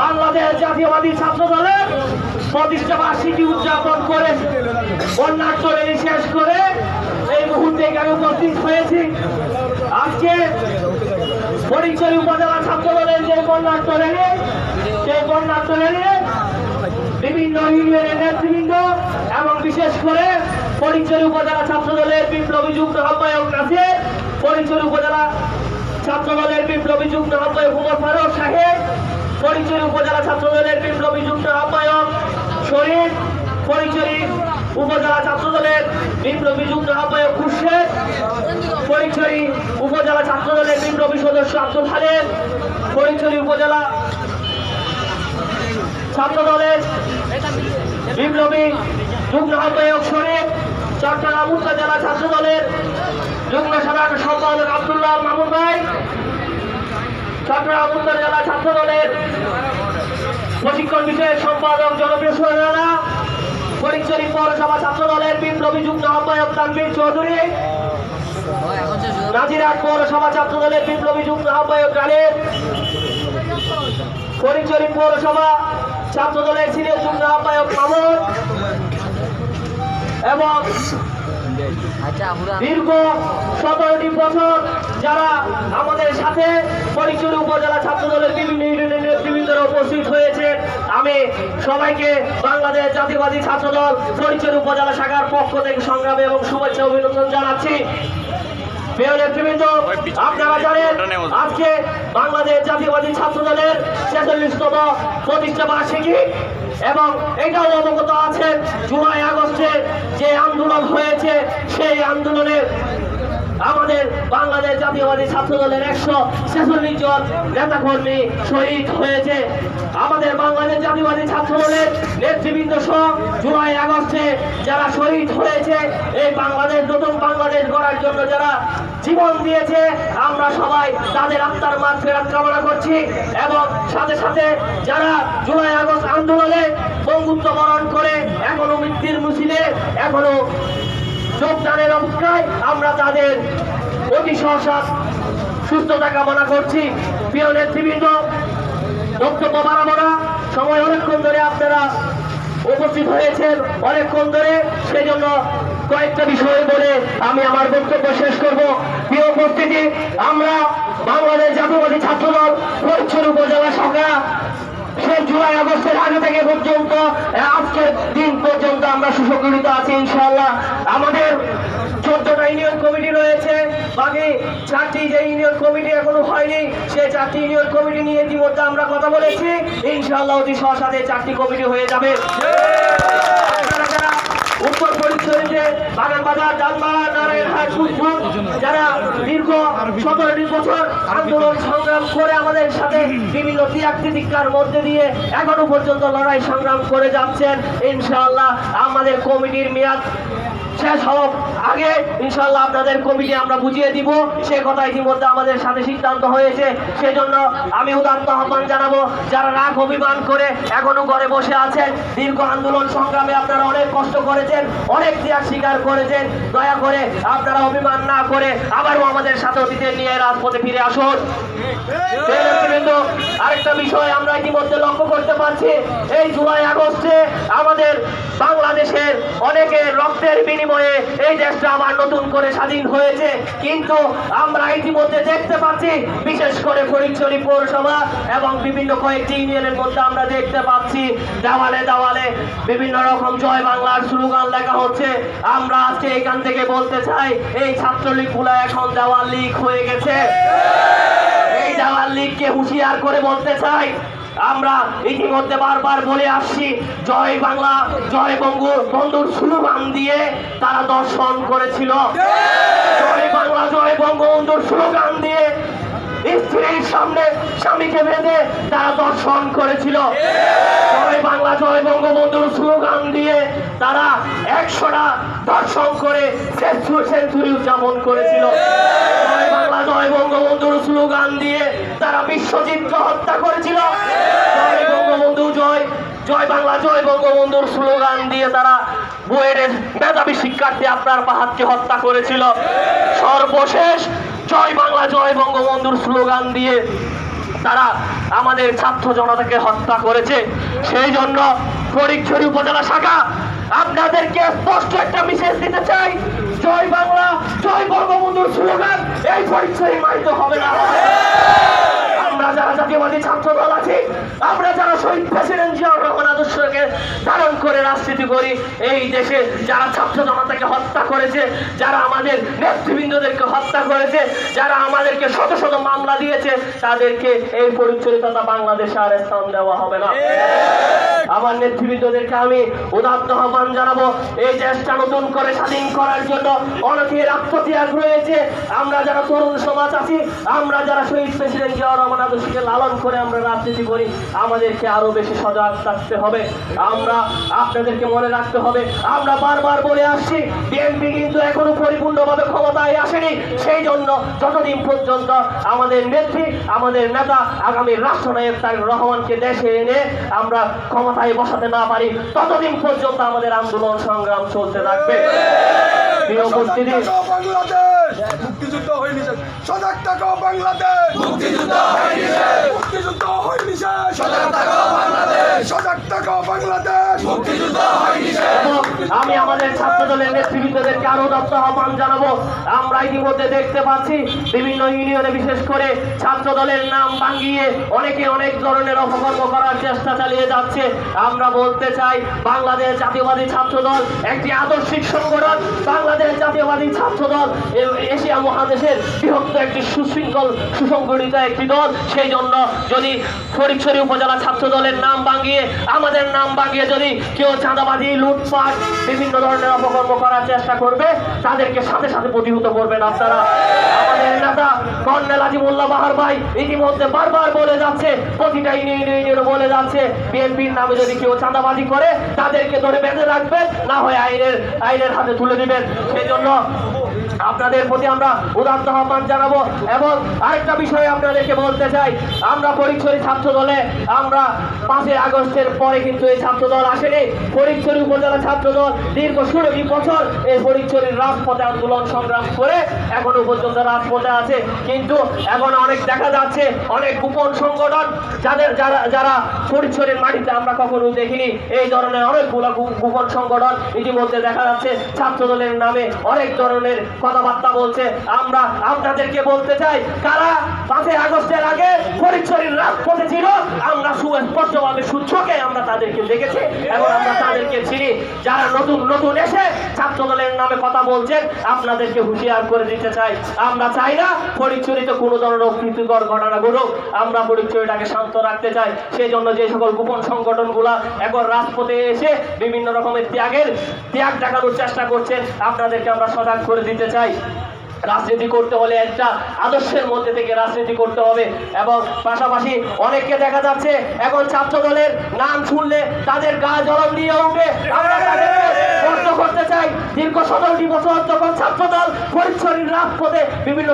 বাংলাদেশ জাতীয়বাদী ছাত্র দলের প্রতিষ্ঠা বার্ষিকী উদযাপন করে বন্যার শেষ করে এই মুহূর্তে এখানে উপস্থিত হয়েছি। আজকে ফরিদপুর উপজেলা ছাত্র দলের যে বন্যার চলে সেই বিভিন্ন ইউনিয়নের নেতৃবৃন্দ এবং বিশেষ করে ফরিদপুর উপজেলা ছাত্র দলের বিপ্লবী যুক্ত আহ্বায়ক আছে ফরিদপুর উপজেলা ছাত্র দলের বিপ্লবী যুক্ত আহ্বায়ক উমর ফারুক সাহেব ফরিদপুর উপজেলা ছাত্রদলের বিপ্লবী যুক্ত আহ্বায়ক শরীফ ফরিদপুরি উপজেলা ছাত্রদলের বিপ্লবী যুক্ত আহ্বায়ক খুরশেদ ফরিদপুরি উপজেলা ছাত্রদলের বিপ্লবী সদস্য আব্দুল হালেম ফরিদপুরি উপজেলা ছাত্র দলের বিপ্লবী যুগ্ম আহ্বায়ক শরীফ, চট্টগ্রাম উপজেলা ছাত্র দলের যুগ্ম সাধারণ সম্পাদক আব্দুল্লাহ মামুন ভাই, চট্টগ্রাম উপজেলা ছাত্র দলের প্রশিক্ষণ বিষয়ক সম্পাদক জনপ্রিয় সোহেলা ফরিদচুরি পৌরসভা ছাত্র দলের বিপ্লবী যুগ্ম আহ্বায়ক তানবীর চৌধুরী, নাজিরহাট পৌরসভা ছাত্র দলের বিপ্লবী যুগ্ম আহ্বায়ক গালিব ফরিদচুরি পৌরসভা ছাত্র দলের সিনিয়র যুগ্ম আহ্বায়ক মামুন, এবং দীর্ঘ সতেরোটি বছর যারা আমাদের সাথে ফরিদপুর উপজেলা ছাত্র দলের বিভিন্ন ইউনিয়নের নেতৃবৃন্দরা উপস্থিত হয়েছে, আমি সবাইকে বাংলাদেশ জাতীয়বাদী ছাত্র দল ফরিদপুর উপজেলা শাখার পক্ষ থেকে সংগ্রামে এবং শুভেচ্ছা অভিনন্দন জানাচ্ছি। আপনারা জানেন, আজকে বাংলাদেশ জাতীয়বাদী ছাত্র দলের ছেচল্লিশতম প্রতিষ্ঠা বার্ষিকী। এবং এটাও অবগত আছে জুলাই আগস্টে যে আন্দোলন হয়েছে সেই আন্দোলনের বাংলাদেশ জাতীয়বাদী ছাত্র দলের একশো ছেচল্লিশ জন নেতাকর্মী শহীদ হয়েছে। আমাদের বাংলাদেশ জাতীয়বাদী ছাত্র দলের নেতৃবৃন্দ সহ জুলাই আগস্টে যারা শহীদ হয়েছে, এই বাংলাদেশ, নতুন বাংলাদেশ গড়ার জন্য যারা জীবন দিয়েছে, আমরা সবাই তাদের আত্মার মাঠ ফেরাত কামনা করছি এবং সাথে সাথে যারা জুলাই আগস্ট আন্দোলনে বন্ধুত্ব বরণ করে এখনও মৃত্যুর মুছিলে, এখনও যোগদানের অপেক্ষায় আমরা তাদের অতি সহসা সুস্থতা কামনা করছি। প্রিয় নেতৃবৃন্দ, বক্তব্য বাড়াবো সময় অনেকক্ষণ ধরে আপনারা উপস্থিত হয়েছেন। অনেকক্ষণ ধরে সেই জন্য কয়েকটা বিষয় বলে আমি আমার বক্তব্য শেষ করব। প্রিয় উপস্থিতি, আমরা বাংলাদেশ জাতীয়বাদী ছাত্রদল ফরিদপুর উপজেলা সেই জুলাই, আগস্টের আগে থেকে পর্যন্ত আজকের দিন পর্যন্ত আমরা সুসংগঠিত আছি ইনশাল্লাহ আমাদের চোদ্দটা ইউনিয়ন কমিটি রয়েছে, বাকি চারটি যে ইউনিয়ন কমিটি এখনও হয়নি, সে চারটি ইউনিয়ন কমিটি নিয়ে ইতিমধ্যে আমরা কথা বলেছি। ইনশাল্লাহ অতি সহসাতে চারটি কমিটি হয়ে যাবে। উত্তর পরিচয়কে বাগান বাজার, যানবাহন যারা দীর্ঘ সতেরোটি বছর আন্দোলন সংগ্রাম করে আমাদের সাথে বিভিন্ন ত্যাগ তিতিক্ষার মধ্যে দিয়ে এখনও পর্যন্ত লড়াই সংগ্রাম করে যাচ্ছেন। ইনশাআল্লাহ আমাদের কমিটির মেয়াদ শেষ হোক আগে ইনশাল্লাহ আপনাদের কমিটি আমরা বুঝিয়ে দিব সে কথা ইতিমধ্যে আমাদের সাথে সিদ্ধান্ত হয়েছে সেজন্য আমি উদাত্ত আহ্বান জানাব যারা রাগ অভিমান করে এখনও ঘরে বসে আছেন দীর্ঘ আন্দোলন সংগ্রামে আপনারা অনেক কষ্ট করেছেন অনেক ত্যাগ স্বীকার করেছেন দয়া করে আপনারা অভিমান না করে আবারও আমাদের সাথে অতীতে নিয়ে রাজপথে ফিরে আসুন আরেকটা বিষয় আমরা ইতিমধ্যে লক্ষ্য করতে পারছি। এই জুলাই আগস্টে আমাদের বাংলাদেশের অনেকের রক্তের বিনিময়ে এই দেশটা আবার নতুন করে স্বাধীন হয়েছে। কিন্তু আমরা ইতিমধ্যে দেখতে পাচ্ছি, বিশেষ করে ফরিদচুরি পৌরসভা এবং বিভিন্ন কয়েকটি ইউনিয়নের মধ্যে আমরা দেখতে পাচ্ছি, দেওয়ালে দেওয়ালে বিভিন্ন রকম জয় বাংলার স্লোগান লেখা হচ্ছে। আমরা আজকে এখান থেকে বলতে চাই, এই ছাত্রলীগগুলা এখন দেওয়াল লীগ হয়ে গেছে। দেওয়াল লীগকে হুঁশিয়ার করে বলতে চাই। আমরা ইতিমধ্যে বারবার বলে আসছি জয় বাংলা জয় বঙ্গু বন্ধুর স্লোগান দিয়ে তারা দর্শন করেছিল। জয় বাংলা জয় বঙ্গবন্ধুর স্লোগান দিয়ে স্ত্রীর সামনে স্বামীকে বেঁধে তারা দর্শন করেছিল। জয় বাংলা জয় বঙ্গবন্ধুর স্লোগান দিয়ে তারা একশোটা দর্শন করে সেঞ্চুরি উদযাপন করেছিল। জয় বাংলা জয় বঙ্গবন্ধুর স্লোগান দিয়ে তারা বিশ্বজিৎকে হত্যা করেছিল। জয় বঙ্গবন্ধু জয় জয় বাংলা, জয় বঙ্গবন্ধুর স্লোগান দিয়ে তারা বুয়েটের মেধাবী শিক্ষার্থী আপনার পাহাড়কে হত্যা করেছিল। সর্বশেষ জয় বাংলা, জয় বঙ্গবন্ধুর স্লোগান দিয়ে তারা আমাদের ছাত্র জনতাকে হত্যা করেছে। সেই জন্য ফরিদছড়ি উপজেলা শাখা, আপনাদেরকে স্পষ্ট একটা মেসেজ দিতে চাই, জয় বাংলা, জয় বঙ্গবন্ধুর স্লোগান, এই ফরিদছড়ি মাইতে হবে না। আমরা যারা জাতীয়বাদী ছাত্র দল আছি, আমরা রাজনীতি করি, এই দেশে যারা ছাত্র জনতাকে হত্যা করেছে, যারা আমাদের নেতৃবৃন্দদেরকে হত্যা করেছে, যারা আমাদেরকে শত শত মামলা দিয়েছে, তাদেরকে এই পরিচরিততা বাংলাদেশে আর স্থান দেওয়া হবে না। আমার নেতৃবৃন্দদেরকে আমি উদাত্ত আহ্বান জানাব। এই দেশটা নতুন করে স্বাধীন করার জন্য অনেকের আত্মত্যাগ রয়েছে আমরা যারা তরুণ সমাজ আছি, আমরা যারা শহীদ প্রেসিডেন্ট জিয়াউর রহমান আদর্শকে লালন করে আমরা রাজনীতি করি, আমাদেরকে আরও বেশি সজাগ থাকতে হবে। আমরা আপনাদেরকে মনে রাখতে হবে, আমরা বারবার বলে আসছি বিএনপি কিন্তু এখনও পরিপূর্ণভাবে ক্ষমতায় আসেনি। সেই জন্য যতদিন পর্যন্ত আমাদের নেত্রী, আমাদের নেতা আগামী রাষ্ট্রনায়ক তারেক রহমানকে দেশে এনে আমরা ক্ষমতায় বসাতে না পারি ততদিন পর্যন্ত আমাদের আন্দোলন সংগ্রাম চলতে থাকবে প্রিয় উপস্থিতি বাংলাদেশ মুক্তিযুদ্ধ হয়নি। সজাগ থাকো বাংলাদেশ মুক্তিযুদ্ধ হয়নি। মুক্তিযুদ্ধ। সজাগ থাকো বাংলাদেশ সজাগ থাকো বাংলাদেশ মুক্তিযুদ্ধ হয়নি আমি আমাদের ছাত্র দলের নেতৃবৃন্দদেরকে আরও দত্ত আহ্বান জানাব। আমরা ইতিমধ্যে দেখতে পাচ্ছি বিভিন্ন ইউনিয়নে বিশেষ করে ছাত্র দলের নাম ভাঙিয়ে অনেকে অনেক ধরনের অপকর্ম করার চেষ্টা চালিয়ে যাচ্ছে। আমরা বলতে চাই, বাংলাদেশ জাতীয়বাদী ছাত্র দল একটি আদর্শিক সংগঠন। বাংলাদেশ জাতীয়বাদী ছাত্র দল এশিয়া মহাদেশের বৃহত্তর একটি সুশৃঙ্খল, সুসংগঠিত একটি দল। সেই জন্য যদি ফরিদছড়ি উপজেলা ছাত্র দলের নাম ভাঙিয়ে, আমাদের নাম ভাঙিয়ে যদি কেউ চাঁদাবাজি, লুটপাট বিভিন্ন ধরনের অপকর্ম করার চেষ্টা করবে, তাদেরকে সাথে সাথে প্রতিহত করবেন আপনারা। আমাদের নেতা কর্নেল বাহার ভাই ইতিমধ্যে বারবার বলে যাচ্ছে, প্রতিটা ইউনিয়ন ইউনিয়ন বলে যাচ্ছে, বিএনপির নামে যদি কেউ চাঁদাবাজি করে, তাদেরকে ধরে বেঁধে রাখবেন, না হয় আইনের আইনের হাতে তুলে দিবেন। সেই জন্য আপনাদের প্রতি আমরা উদাত্ত আহ্বান জানাব এবং আরেকটা বিষয় আপনাদেরকে বলতে চাই। আমরা পরীক্ষরী ছাত্র দলে, আমরা পাঁচই আগস্টের পরে কিন্তু এই ছাত্র দল আসেনি। পরীক্ষরী উপজেলা ছাত্র দল দীর্ঘ ষোলোটি বছর এই পরীক্ষরীর রাজপথে আন্দোলন সংগ্রাম করে এখনও পর্যন্ত রাজপথে আছে। কিন্তু এখন অনেক দেখা যাচ্ছে, অনেক গোপন সংগঠন, যাদের যারা যারা পরিচয়ের মাটিতে আমরা কখনো দেখিনি, এই ধরনের অনেকগুলো গোপন সংগঠন ইতিমধ্যে দেখা যাচ্ছে ছাত্র দলের নামে অনেক ধরনের কথাবার্তা বলছে। আমরা আপনাদেরকে বলতে চাই, কারা পাঁচই আগস্টের আগে পরিচয়ের রাজপথে ছিল, আমরা সুস্পষ্টভাবে সূর্যকে আমরা তাদেরকে দেখেছি এবং আমরা তাদেরকে চিনি। যারা নতুন নতুন এসে ছাত্র দলের নামে কথা বলছেন, আপনাদেরকে হুঁশিয়ার করে দিতে চাই। আমরা চাই না পরিচরিত কোনো ধরনের অপ্রীতিকর ঘটনা ঘটুক। আমরা পরিচয়টাকে শান্ত রাখতে চাই। সেই জন্য যে সকল গোপন সংগঠনগুলা এখন রাজপথে এসে বিভিন্ন রকমের ত্যাগের ত্যাগ দেখানোর চেষ্টা করছেন, আপনাদেরকে আমরা সজাগ করে দিতে চাই। রাজনীতি করতে হলে একটা আদর্শের মধ্যে থেকে রাজনীতি করতে হবে এবং পাশাপাশি অনেককে দেখা যাচ্ছে এখন ছাত্র দলের নাম শুনলে তাদের গা জ্বলন দিয়ে উঠবে দীর্ঘ সতেরোটি বছর যখন ছাত্র দল পরিচ্ছন্ন রাজপথে বিভিন্ন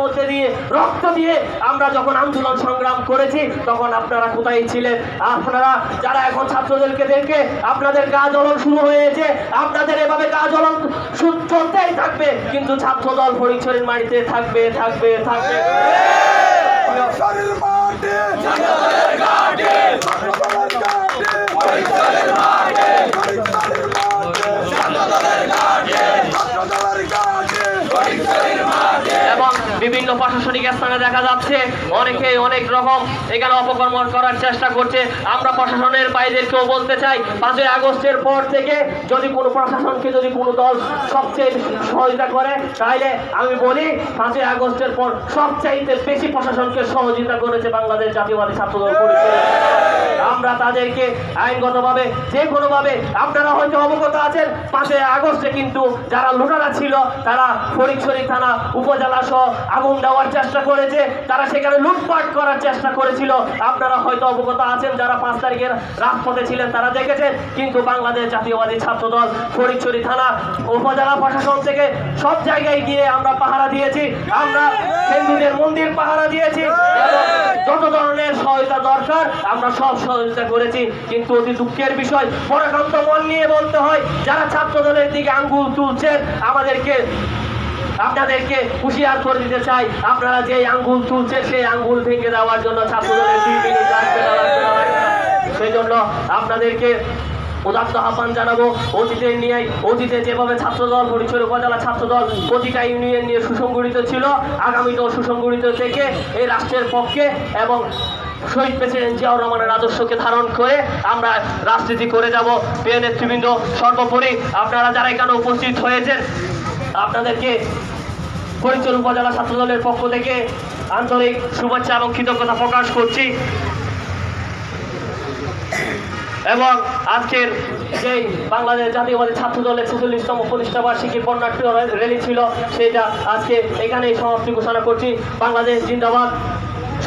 মধ্যে দিয়ে রক্ত দিয়ে আমরা যখন আন্দোলন সংগ্রাম করেছি, তখন আপনারা কোথায় ছিলেন? আপনারা যারা এখন ছাত্রদেরকে দেখে আপনাদের গা জ্বলন শুরু হয়েছে, আপনাদের এভাবে গা জ্বলন চলতেই থাকবে। কিন্তু ছাত্র দল হরিচরের মাটিতে থাকবে থাকবে থাকবে। মাটি ছাত্রদলের ঘাটে ছাত্রদলের ঘাটে পরিচয়ের মাঠে পরিচয়ের মাঠে ছাত্রদলের ঘাটে ছাত্রদলের ঘাটে পরিচয়ের মাঠে এবং বিভিন্ন প্রশাসনিক স্থানে দেখা যাচ্ছে। অনেকে অনেক রকম এখানে অপকর্ম করার চেষ্টা করছে। আমরা প্রশাসনের বাইরেকেও বলতে চাই, পাঁচই আগস্টের পর থেকে যদি কোনো প্রশাসনকে যদি কোনো দল সবচেয়ে সহযোগিতা করে, তাহলে আমি বলি পাঁচই আগস্টের পর সবচাইতে বেশি প্রশাসনকে সহযোগিতা করেছে বাংলাদেশ জাতীয়বাদী ছাত্রদল পরিষদ। আমরা তাদেরকে আইনগতভাবে যে কোনোভাবে আপনারা হয়তো অবগত আছেন পাঁচই আগস্টে কিন্তু যারা লুটারা ছিল তারা ফরিদছড়ি থানা উপজেলা সহ আগুন দেওয়ার চেষ্টা করেছে। তারা সেখানে লুটপাট করার চেষ্টা করেছিল। আপনারা হয়তো অবগত আছেন যারা পাঁচ তারিখের রাজপথে ছিলেন তারা দেখেছেন। কিন্তু বাংলাদেশ জাতীয়বাদী ছাত্রদল ফরিদছড়ি থানা উপজেলা প্রশাসন থেকে সব জায়গায় গিয়ে আমরা পাহারা দিয়েছি। আমরা হিন্দুদের মন্দির পাহারা দিয়েছি। যত ধরনের সহায়তা দরকার আমরা সব সহযোগিতা করেছি, কিন্তু অতি দুঃখের বিষয় পরাক্রান্ত মন নিয়ে বলতে হয়, যারা ছাত্র দলের দিকে আঙ্গুল তুলছেন, আমাদেরকে, আপনাদেরকে হুঁশিয়ার করে দিতে চাই আপনারা যে আঙ্গুল তুলছেন, সেই আঙ্গুল ভেঙে দেওয়ার জন্য ছাত্র দলের দুই মিনিট লাগবে। সেই জন্য আপনাদেরকে উদাত্ত আহ্বান জানাব, অতীতের নিয়ে অতীতে যেভাবে ছাত্রদল, হরিচর উপজেলা ছাত্রদল প্রতিটা ইউনিয়ন নিয়ে সুসংগঠিত ছিল, আগামীতেও সুসংগঠিত থেকে এই রাষ্ট্রের পক্ষে এবং শহীদ প্রেসিডেন্ট জিয়াউর রহমানের আদর্শকে ধারণ করে আমরা রাজনীতি করে যাব। প্রিয় সর্বোপরি আপনারা যারা এখানে উপস্থিত হয়েছেন, আপনাদেরকে হরিচর উপজেলা ছাত্রদলের পক্ষ থেকে আন্তরিক শুভেচ্ছা এবং কৃতজ্ঞতা প্রকাশ করছি। এবং আজকের যে বাংলাদেশ জাতীয়বাদী ছাত্র দলের ছেচল্লিশতম প্রতিষ্ঠা বার্ষিকী বর্ণাঢ্য র্যালি ছিল সেটা আজকে এখানেই সমাপ্তি ঘোষণা করছি। বাংলাদেশ জিন্দাবাদ।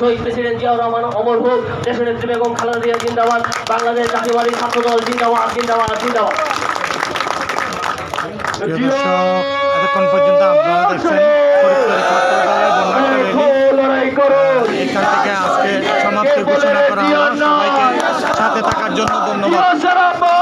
শহীদ প্রেসিডেন্ট জিয়াউর রহমান অমর হোক দেশনেত্রী বেগম খালেদা জিয়া জিন্দাবাদ বাংলাদেশ জাতীয়বাদী ছাত্রদল জিন্দাবাদ জিন্দাবাদ জিন্দাবাদ। এখান থেকে আজকে সমাপ্তি ঘোষণা করা সবাইকে সাথে থাকার জন্য ধন্যবাদ।